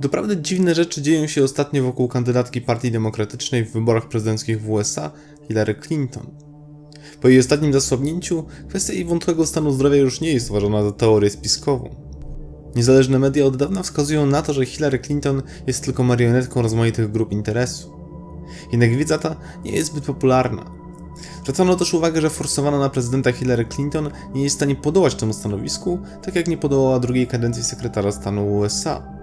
Doprawdy dziwne rzeczy dzieją się ostatnio wokół kandydatki Partii Demokratycznej w wyborach prezydenckich w USA, Hillary Clinton. Po jej ostatnim zasłabnięciu, kwestia jej wątłego stanu zdrowia już nie jest uważana za teorię spiskową. Niezależne media od dawna wskazują na to, że Hillary Clinton jest tylko marionetką rozmaitych grup interesu. Jednak wiedza ta nie jest zbyt popularna. Zwracano też uwagę, że forsowana na prezydenta Hillary Clinton nie jest w stanie podołać temu stanowisku, tak jak nie podołała drugiej kadencji sekretarza stanu USA.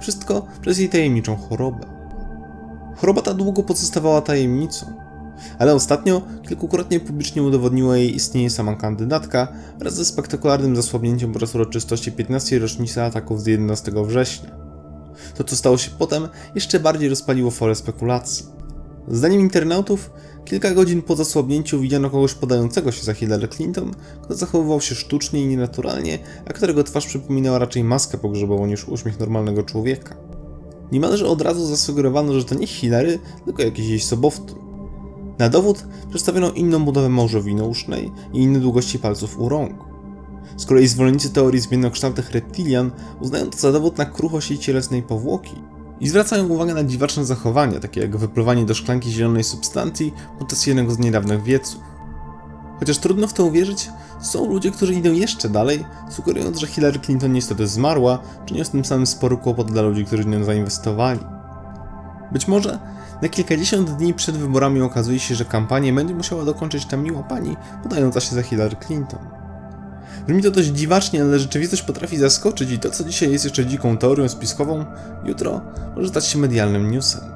Wszystko przez jej tajemniczą chorobę. Choroba ta długo pozostawała tajemnicą, ale ostatnio kilkukrotnie publicznie udowodniła jej istnienie sama kandydatka wraz ze spektakularnym zasłabnięciem podczas uroczystości 15. rocznicy ataków z 11 września. To, co stało się potem, jeszcze bardziej rozpaliło forę spekulacji. Zdaniem internautów, kilka godzin po zasłabnięciu widziano kogoś podającego się za Hillary Clinton, kto zachowywał się sztucznie i nienaturalnie, a którego twarz przypominała raczej maskę pogrzebową niż uśmiech normalnego człowieka. Niemalże od razu zasugerowano, że to nie Hillary, tylko jakiś jej sobowtór. Na dowód przedstawiono inną budowę małżowiny usznej i inne długości palców u rąk. Z kolei zwolennicy teorii zmiennokształtych reptilian uznają to za dowód na kruchość jej cielesnej powłoki i zwracają uwagę na dziwaczne zachowania, takie jak wypluwanie do szklanki zielonej substancji podczas jednego z niedawnych wieców. Chociaż trudno w to uwierzyć, są ludzie, którzy idą jeszcze dalej, sugerując, że Hillary Clinton niestety zmarła, czyniąc tym samym spory kłopot dla ludzi, którzy w nią zainwestowali. Być może na kilkadziesiąt dni przed wyborami okazuje się, że kampanię będzie musiała dokończyć ta miła pani podająca się za Hillary Clinton. Brzmi to dość dziwacznie, ale rzeczywistość potrafi zaskoczyć i to, co dzisiaj jest jeszcze dziką teorią spiskową, jutro może stać się medialnym newsem.